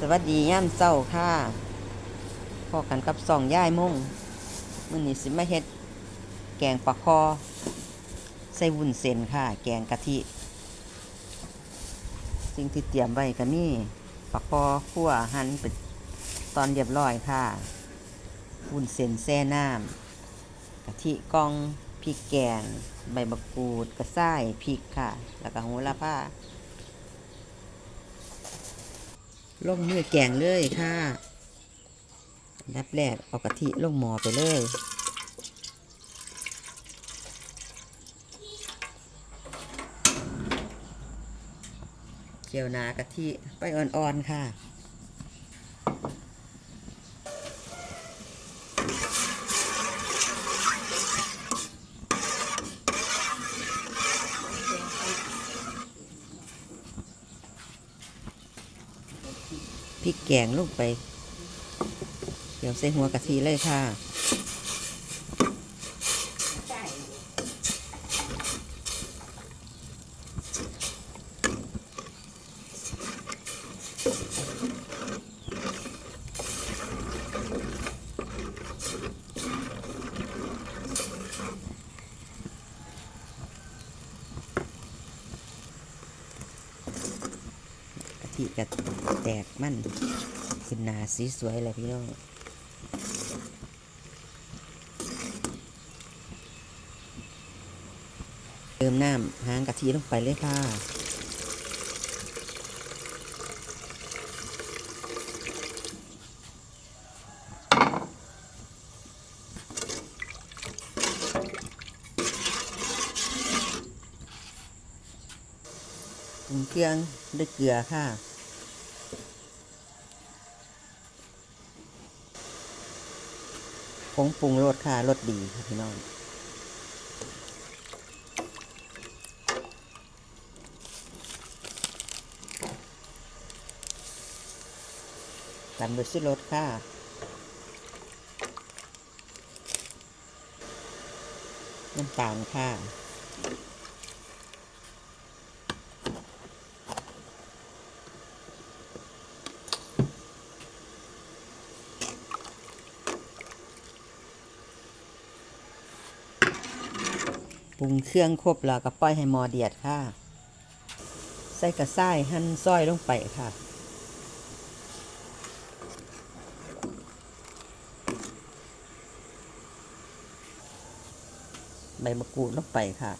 สวัสดีย่ามเจ้าค่ะพอกันกับสองย่ายมุ่งมื้อนี้สิมาเฮ็ด แกงปลาคอ ใส่วุ้นเส้นค่ะ แกงกะทิ สิ่งที่เตรียมไว้ก็มีปลาคอขั่วหั่นเป็นตอนเรียบร้อยค่ะวุ้นเส้นแซ่น้ำกะทิกองพริกแกง ใบมะกรูดกระส่ายพริกค่ะ แล้วก็โหระพา ลงมือแกงเลยค่ะนดับแรกเอากะทิลงหม้อไปเลยเกี่ยวนากะทิไปอ่อนๆค่ะ พริกแกงลงไป เดี๋ยวใส่หัวกะทิเลยค่ะ กะแตกมันขึ้นหนาสีสวยเลยพี่น้องเติมน้ำหางกะทิลงไปเลยค่ะปรุงเครื่องด้วยเกลือค่ะ ผงปรุงรสค่ะรสดีค่ะพี่น้องตามด้วยซิรสค่ะน้ำตาลค่ะ ปรุงเครื่องครบแล้วก็ปล่อยให้หมอเดียดค่ะ ใส่กระส่ายหั่นซอยลงไปค่ะ ใบมะกรูดลงไปค่ะ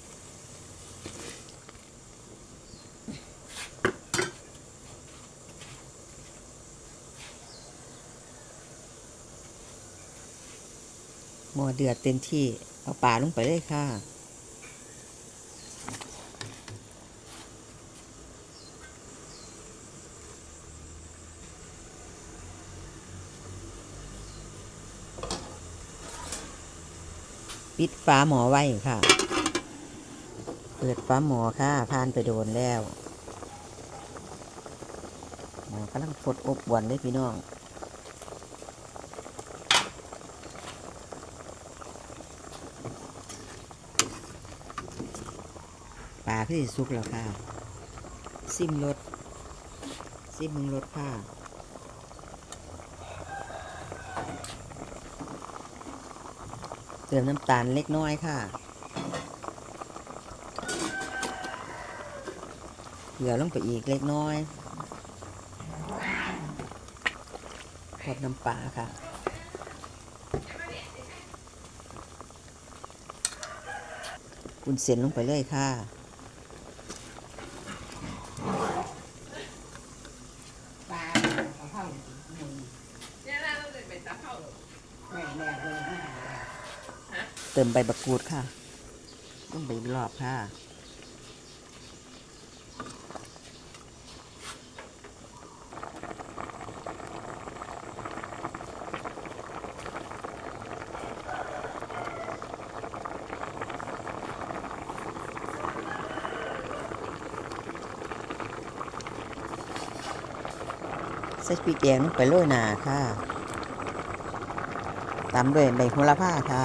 หม้อเดือดเต็มที่เอาปลาลงไปเลยค่ะ ปิดฝาหมอไว้ค่ะ เปิดฝาหมอค่ะผ่านไปโดนแล้วหมอกำลังฟดอบอวนเลยพี่น้องปลาคือสิสุกแล้วค่ะ ซิมรสซิมมึงรสค่ะ เติมน้ำตาลเล็กน้อยค่ะเกลือลงไปอีกเล็กน้อยทอดน้ำปลาค่ะกุนเสียนลงไปเลยค่ะ ปลาเอาเข้าหนึ่ง เนี่ยน่าจะเป็นตาเข้า แม่แม่เลยนะ เติมใบบักกูดค่ะ ต้องใบรอบค่ะ ใส่พริกแดงลงไปโรยหนาค่ะ ตามด้วยใบโหระพาค่ะ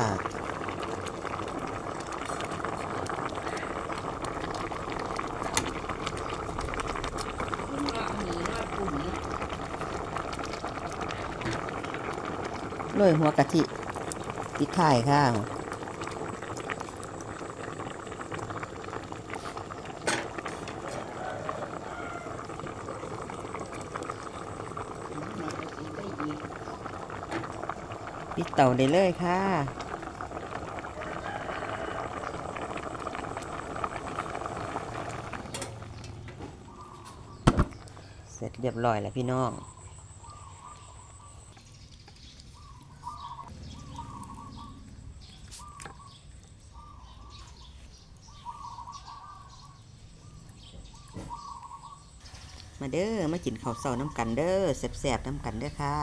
คุณว่าหมีว่าปุ่น โรยหัวกะทิปิดท้ายค่ะแม่ก็สิไปอีกปิดเตาได้เลยค่ะเสร็จเรียบร้อยแล้วพี่น้อง มาเด้อมากินข้าวเสาน้ำกันเด้อแสบๆน้ำกันเด้อค่ะ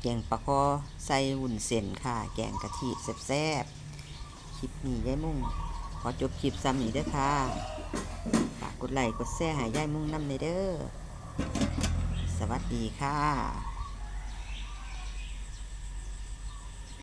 แกงปลาคอใส่วุ้นเส้นค่ะ แกงกะทิแสบๆคลิปนี้ยายมุ่ง ขอจบคลิปซ้ำนี้เด้อค่ะฝากกดไลค์กดแชร์ให้ยายมุ่งน้ำในเด้อสวัสดีค่ะ